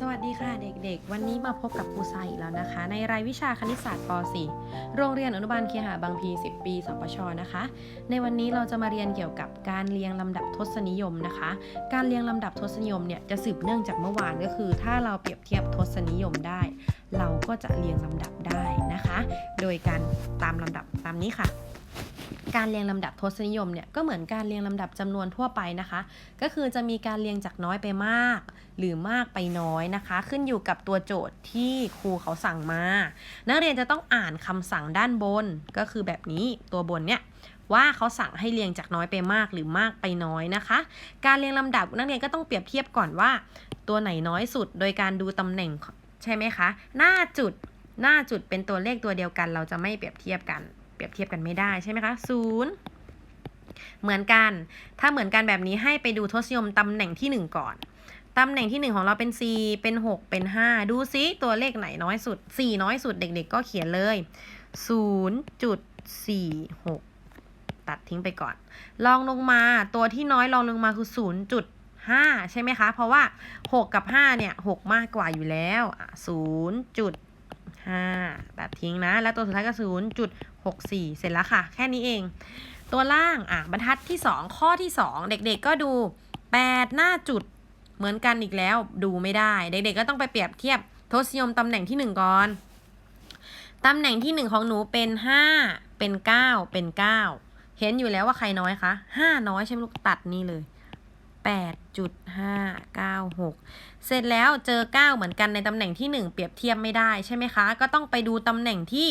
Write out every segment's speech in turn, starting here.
สวัสดีค่ะเด็กๆ วันนี้มาพบกับครูไซอีกแล้วนะคะ ในรายวิชาคณิตศาสตร์ป .4 โรงเรียนอนุบาลเคหะบางพี 10 ปีสปชนะคะ ในวันนี้เราจะมาเรียนเกี่ยวกับการเรียงลำดับทศนิยมนะคะ การเรียงลำดับทศนิยมเนี่ยจะสืบเนื่องจากเมื่อวานก็คือ ถ้าเราเปรียบเทียบทศนิยมได้ เราก็จะเรียงลำดับได้นะคะ โดยการตามลำดับตามนี้ค่ะ การเรียงลำดับทศนิยมเนี่ยก็เหมือนการเรียงลำดับจำนวนทั่วไปนะคะ ก็คือจะมีการเรียงจากน้อยไปมาก หรือมากไปน้อยนะคะ ขึ้นอยู่กับตัวโจทย์ที่ครูเขาสั่งมา นักเรียนจะต้องอ่านคำสั่งด้านบนก็คือแบบนี้ตัวบนเนี่ยว่าเขาสั่งให้เรียงจากน้อยไปมากหรือมากไปน้อยนะคะ การเรียงลำดับนักเรียนก็ต้องเปรียบเทียบก่อนว่า ตัวไหนน้อยสุด โดยการดูตำแหน่งใช่ไหมคะ หน้าจุดหน้าจุดเป็นตัวเลขตัวเดียวกัน เราจะไม่เปรียบเทียบกัน เปรียบเทียบกันไม่ได้ใช่ไหมคะศูนย์เหมือนกัน ถ้าเหมือนกันแบบนี้ให้ไปดูทศนิยมตำแหน่งที่ 1 ก่อน ตำแหน่งที่ 1 ของเราเป็น 4 เป็น 6 เป็น 5 ดูซิตัวเลขไหนน้อยสุด 4 น้อยสุดเด็กๆ ก็เขียนเลย 0.46 ตัดทิ้งไปก่อน ลองลงมาตัวที่น้อยลองลงมาคือ 0.5 ใช่ไหมคะ เพราะว่า 6 กับ 5 เนี่ย 6 มากกว่าอยู่แล้วอ่ 5ตัดทิ้งนะ แล้วตัวสุดท้ายก็ 0.64 เสร็จแล้วค่ะ แค่นี้เอง ตัวล่าง อะ บรรทัดที่ 2 ข้อที่ 2 เด็กๆก็ดู 8 หน้าจุดเหมือนกันอีกแล้วดูไม่ได้ เด็กๆก็ต้องไปเปรียบเทียบทศนิยมตำแหน่งที่ 1 ก่อน ตำแหน่งที่ 1 ของหนูเป็น 5 เป็น 9 เป็น 9 เห็นอยู่แล้วว่าใครน้อยคะ 5 น้อยใช่ไหมลูกตัดนี่เลย 8.596 เสร็จแล้วเจอ 9 เหมือนกันในตำแหน่งที่ 1 เปรียบเทียบไม่ได้ใช่ไหมคะ ก็ต้องไปดูตำแหน่งที่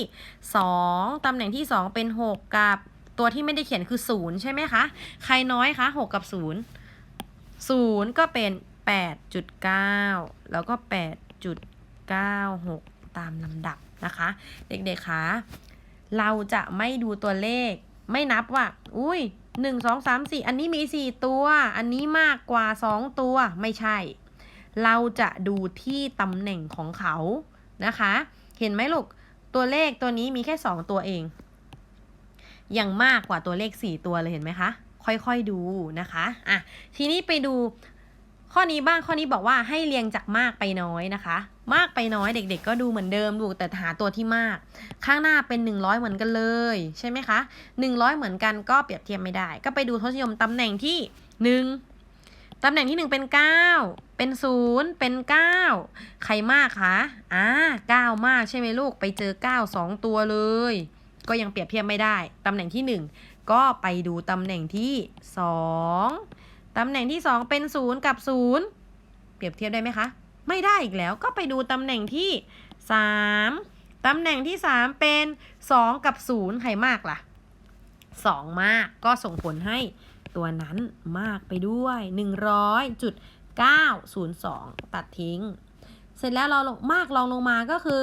2 ตำแหน่งที่ 2 เป็น 6 กับตัวที่ไม่ได้เขียนคือ 0 ใช่ไหมคะ ใครน้อยคะ 6 กับ 0 0 ก็เป็น 8.9 แล้วก็ 8.96 ตามลำดับนะคะ เด็กๆคะเราจะไม่ดูตัวเลขไม่นับว่า อุ้ย หนึ่งสองสามสี่อันนี้มีสี่ตัว อันนี้มากกว่าสองตัวไม่ใช่ เราจะดูที่ตำแหน่งของเขานะคะ เห็นไหมลูก ตัวเลขตัวนี้มีแค่สองตัวเองยังมากกว่าตัวเลขสี่ตัวเลยเห็นไหมคะ ค่อยๆดูนะคะอะทีนี้ไปดูข้อนี้บ้างข้อนี้บอกว่าให้เรียงจากมากไปน้อยนะคะ มากไปน้อยเด็ก ๆ ก็ดูเหมือนเดิมดูแต่หาตัวที่มาก ข้างหน้าเป็น 100 เหมือนกันเลยใช่ไหมคะ 100 เหมือนกันก็เปรียบเทียบไม่ได้ ก็ไปดูทศนิยมตำแหน่งที่ 1ตำแหน่งที่ 1 เป็น 9 เป็น 0 เป็น 9 ใครมากคะอ่า9 มากใช่ไหมลูกไปเจอ 9 2 ตัวเลย ก็ยังเปรียบเทียบไม่ได้ตำแหน่งที่ 1 ก็ไปดูตำแหน่งที่ 2ตำแหน่งที่ 2 เป็น 0 กับ 0 เปรียบเทียบได้ไหมคะ ไม่ได้อีกแล้วก็ไปดูตำแหน่งที่ 3ตำแหน่งที่ 3 เป็น 2 กับ 0 ใครมากล่ะ 2 มากก็ส่งผลให้ตัวนั้นมากไปด้วย 100.902 ตัดทิ้ง เสร็จแล้วเราลงมากลองลงมาก็คือ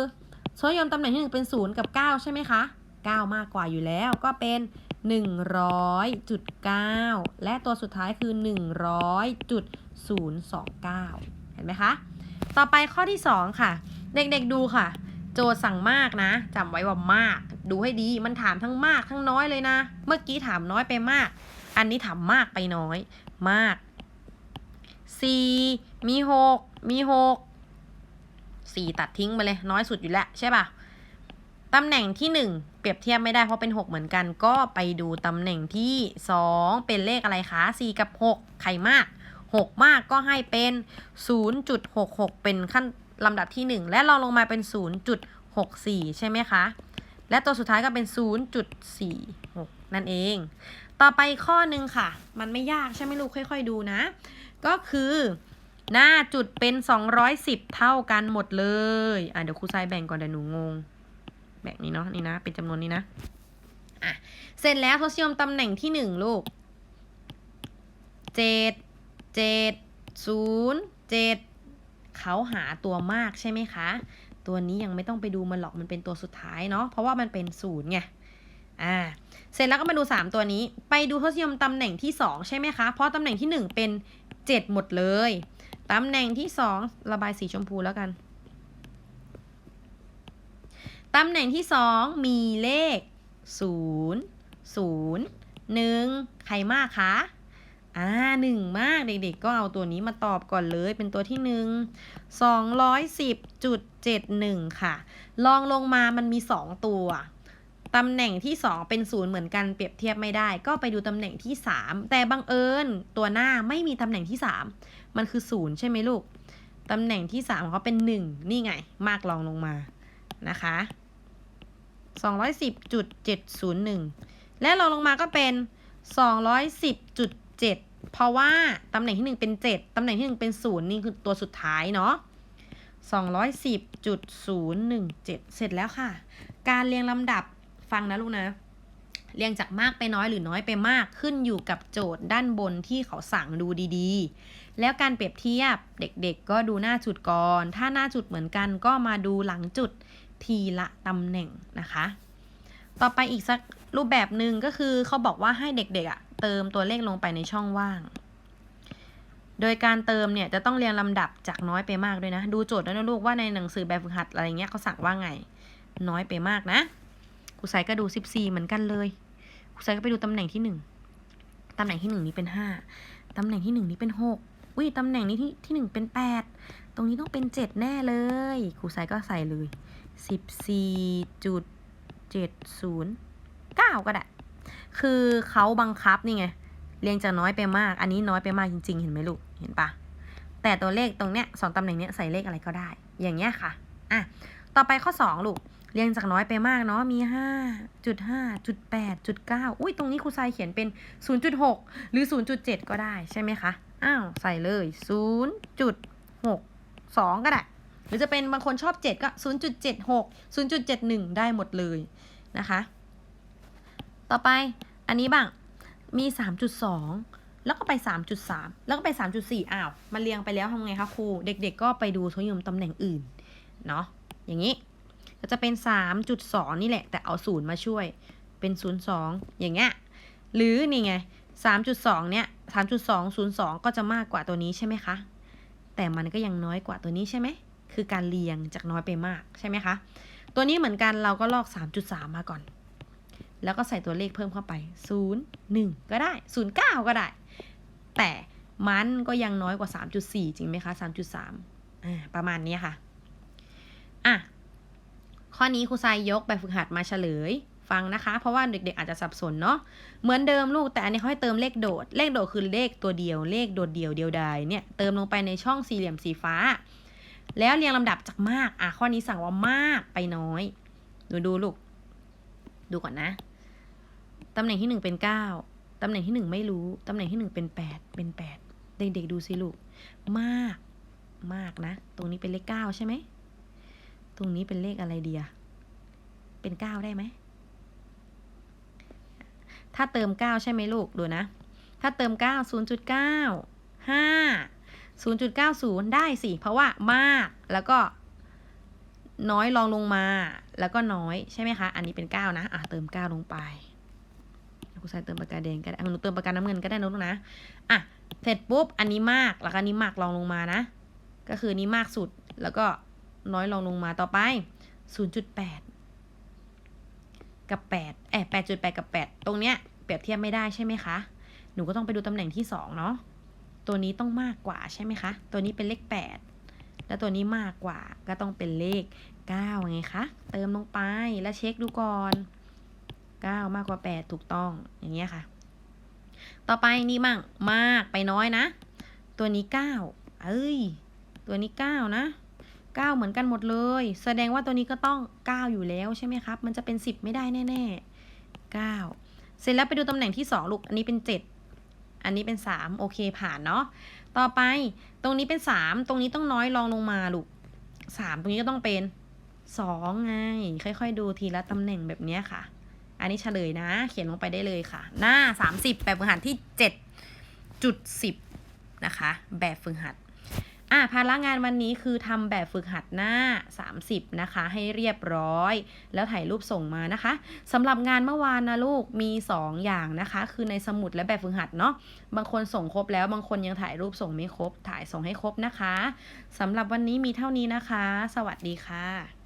ทศนิยมตำแหน่งที่1เป็น 0 กับ 9 ใช่ไหมคะ 9 มากกว่าอยู่แล้วก็เป็น 100.9 และตัวสุดท้ายคือ 100.029 เห็นไหมคะ ต่อไปข้อที่ 2 ค่ะ เด็กๆดูค่ะ โจทย์สั่งมากนะจำไว้ว่ามาก ดูให้ดีมันถามทั้งมากทั้งน้อยเลยนะ เมื่อกี้ถามน้อยไปมาก อันนี้ถามมากไปน้อย มาก 4 มี 6 มี 6 4 ตัดทิ้งไปเลย น้อยสุดอยู่แล้วใช่ป่ะตำแหน่งที่ 1 เปรียบเทียบไม่ได้เพราะเป็น 6 เหมือนกัน ก็ไปดูตำแหน่งที่ 2 เป็นเลขอะไรคะ 4 กับ 6 ใครมาก 6 มากก็ให้เป็น 0.66 เป็นขั้นลำดับที่ 1 และลองลงมาเป็น 0.64 ใช่ไหมคะ และตัวสุดท้ายก็เป็น 0.46 นั่นเอง ต่อไปข้อหนึ่งค่ะ มันไม่ยากใช่ไหมลูกค่อยๆดูนะ ก็คือหน้าจุดเป็น 210 เท่ากันหมดเลย อะเดี๋ยวครูทรายแบ่งก่อนเดี๋ยวหนูงง แบ่งนี้เนาะนี่นะเป็นจำนวนนี้นะ อะ เสร็จแล้วทศนิยมตำแหน่งที่หนึ่งลูกเจ็ด เจ็ดศูนย์เจ็ดเขาหาตัวมากใช่ไหมคะ ตัวนี้ยังไม่ต้องไปดูมันหรอกมันเป็นตัวสุดท้ายเนาะเพราะว่ามันเป็นศูนย์ไงอ่าเสร็จแล้วก็มาดู 3 ตัวนี้ ไปดูทศนิยมตำแหน่งที่ 2 ใช่ไหมคะ เพราะตำแหน่งที่ 1 เป็น 7 หมดเลย ตำแหน่งที่ 2 ระบายสีชมพูแล้วกัน ตำแหน่งที่ 2 มีเลข 0 0 1 ใครมากคะ อ่าหนึ่งมากเด็กๆก็เอาตัวนี้มาตอบก่อนเลยเป็นตัวที่หนึ่งสองร้อยสิบจุดเจ็ดหนึ่งค่ะ ลองลงมามันมีสองตัวตำแหน่งที่สองเป็นศูนย์เหมือนกันเปรียบเทียบไม่ได้ ก็ไปดูตำแหน่งที่สามแต่บังเอิญตัวหน้าไม่มีตำแหน่งที่สามมันคือศูนย์ใช่ไหมลูก ตำแหน่งที่สามของเขาเป็นหนึ่งนี่ไง มากลองลงมานะคะสองร้อยสิบจุดเจ็ดศูนย์หนึ่งและลองลงมาก็เป็นส องร้อยสิบจุดเจ็ดเพราะว่าตำแหน่งที่หนึ่งเป็นเจ็ดตำแหน่งที่หนึ่งเป็นศูนย์นี่คือตัวสุดท้ายเนาะสองร้อยสิบจุดศูนย์หนึ่งเจ็ดเสร็จแล้วค่ะ การเรียงลำดับฟังนะลูกนะ เรียงจากมากไปน้อยหรือน้อยไปมากขึ้นอยู่กับโจทย์ด้านบนที่เขาสั่งดูดีๆ แล้วการเปรียบเทียบเด็กๆ ก็ดูหน้าจุดก่อน ถ้าหน้าจุดเหมือนกันก็มาดูหลังจุดทีละตำแหน่งนะคะ ต่อไปอีกสักรูปแบบหนึ่งก็คือเขาบอกว่าให้เด็กๆอะ เติมตัวเลขลงไปในช่องว่าง โดยการเติมเนี่ยจะต้องเรียงลำดับจากน้อยไปมากด้วยนะ ดูโจทย์ด้วยนะลูกว่าในหนังสือแบบฝึกหัดอะไรเงี้ยเขาสั่งว่าไง น้อยไปมากนะครูสายก็ดู 14 เหมือนกันเลยครูสายก็ไปดูตำแหน่งที่ 1ตำแหน่งที่ 1 นี้เป็น 5ตำแหน่งที่ 1 นี้เป็น 6 อุ้ยตำแหน่งนี้ที่ที่ 1 เป็น 8 ตรงนี้ต้องเป็น 7 แน่เลยครูสายก็ใส่เลย 14.709 ก็ได้ คือเขาบังคับนี่ไงเรียงจากน้อยไปมาก อันนี้น้อยไปมากจริง ๆ เห็นไหมลูก เห็นปะแต่ตัวเลขตรงเนี้ยสองตำแหน่งเนี้ยใส่เลขอะไรก็ได้ อย่างเงี้ยค่ะ อะ ต่อไปข้อ 2 ลูก เรียงจากน้อยไปมากเนาะ มี 5.5.8.9 อุ้ยตรงนี้ครูทรายเขียนเป็น 0.6 หรือ 0.7 ก็ได้ใช่ไหมคะ อ้าว ใส่เลย 0.62 ก็ได้ หรือจะเป็นบางคนชอบ 7 ก็ 0.76 0.71 ได้หมดเลยนะคะ ต่อไปอันนี้บ้าง มี 3.2 แล้วก็ไป 3.3 แล้วก็ไป 3.4 อ้าว มันเรียงไปแล้วทำไงคะครู เด็กๆ ก็ไปดูทศนิยมตำแหน่งอื่น เนาะ อย่างนี้ ก็จะเป็น 3.2 นี่แหละ แต่เอาศูนย์มาช่วย เป็น 02 อย่างเงี้ย หรือนี่ไง 3.2 เนี่ย 3.202 ก็จะมากกว่าตัวนี้ใช่ไหมคะ แต่มันก็ยังน้อยกว่าตัวนี้ใช่ไหม คือการเรียงจากน้อยไปมากใช่ไหมคะ ตัวนี้เหมือนกันเราก็ลอก 3.3 มาก่อน แล้วก็ใส่ตัวเลขเพิ่มเข้าไป 0 1 ก็ได้ 0 9 ก็ได้ แต่มันก็ยังน้อยกว่า 3.4 จริงไหมคะ 3.3อ่าประมาณนี้ค่ะ อะ ข้อนี้ครูทรายยกแบบฝึกหัดมาเฉลย ฟังนะคะ เพราะว่าเด็กๆอาจจะสับสนเนาะ เหมือนเดิมลูก แต่อันนี้เขาให้เติมเลขโดด เลขโดดคือเลขตัวเดียว เลขโดดเดียวเดียวใดเนี่ย เติมลงไปในช่องสี่เหลี่ยมสีฟ้า แล้วเรียงลำดับจากมาก อะข้อนี้สั่งว่ามากไปน้อย ดูดูลูก ดูก่อนนะ ตำแหน่งที่หนึ่งเป็นเก้าตำแหน่งที่หนึ่งไม่รู้ ตำแหน่งที่หนึ่งเป็นแปดเป็นแปดเด็กๆดูสิลูก มาก มากนะ ตรงนี้เป็นเลขเก้าใช่ไหม ตรงนี้เป็นเลขอะไรเดีย เป็นเก้าได้ไหม ถ้าเติมเก้าใช่ไหมลูก ดูนะ ถ้าเติมเก้าศูนย์จุดเก้าห้าศูนย์จุดเก้าศูนย์ได้สิ เพราะว่ามาก แล้วก็น้อยลองลงมา แล้วก็น้อยใช่ไหมคะ อันนี้เป็นเก้านะ อะเติมเก้าลงไป ครูใส่เติมปากกาแดงก็ได้หนูเติมปากกาน้ำเงินก็ได้นะลูกนะอะเสร็จปุ๊บอันนี้มากแล้วก็นนี้มากลองลงมานะ ก็คือนี้มากสุดแล้วก็น้อยลองลงมาต่อไป 0.8 กับ8แอบ8.8 กับ 8 ตรงเนี้ยเปรียบเทียบไม่ได้ใช่ไหมคะ หนูก็ต้องไปดูตำแหน่งที่ 2 เนาะตัวนี้ต้องมากกว่าใช่ไหมคะ ตัวนี้เป็นเลข 8 แล้วตัวนี้มากกว่าก็ต้องเป็นเลข 9 ไงคะ เติมลงไปแล้วเช็คดูก่อน 9 มากกว่า 8 ถูกต้องอย่างเงี้ยค่ะ ต่อไปนี่มั่งมากไปน้อยนะ ตัวนี้ 9 เอ้ย ตัวนี้ 9 นะ 9 เหมือนกันหมดเลย แสดงว่าตัวนี้ก็ต้อง 9 อยู่แล้วใช่ไหมครับ มันจะเป็น 10 ไม่ได้แน่ๆ 9 เสร็จแล้วไปดูตำแหน่งที่ 2 ลูก อันนี้เป็น 7 อันนี้เป็น 3 โอเคผ่านเนาะ ต่อไปตรงนี้เป็น 3 ตรงนี้ต้องน้อยลองลงมาลูก 3 ตรงนี้ก็ต้องเป็น2ไง ค่อย ๆ ดูทีละตำแหน่งแบบนี้ค่ะ อันนี้เฉลยนะ เขียนลงไปได้เลยค่ะ หน้า 30 แบบฝึกหัดที่ 7.10 นะคะ แบบฝึกหัดอะภาระงานวันนี้คือทำแบบฝึกหัดหน้า 30 นะคะ ให้เรียบร้อย แล้วถ่ายรูปส่งมานะคะสำหรับงานเมื่อวานนะลูกมี 2 อย่างนะคะ คือในสมุดและแบบฝึกหัดเนาะบางคนส่งครบแล้วบางคนยังถ่ายรูปส่งไม่ครบ ถ่ายส่งให้ครบนะคะสำหรับวันนี้มีเท่านี้นะคะ สวัสดีค่ะ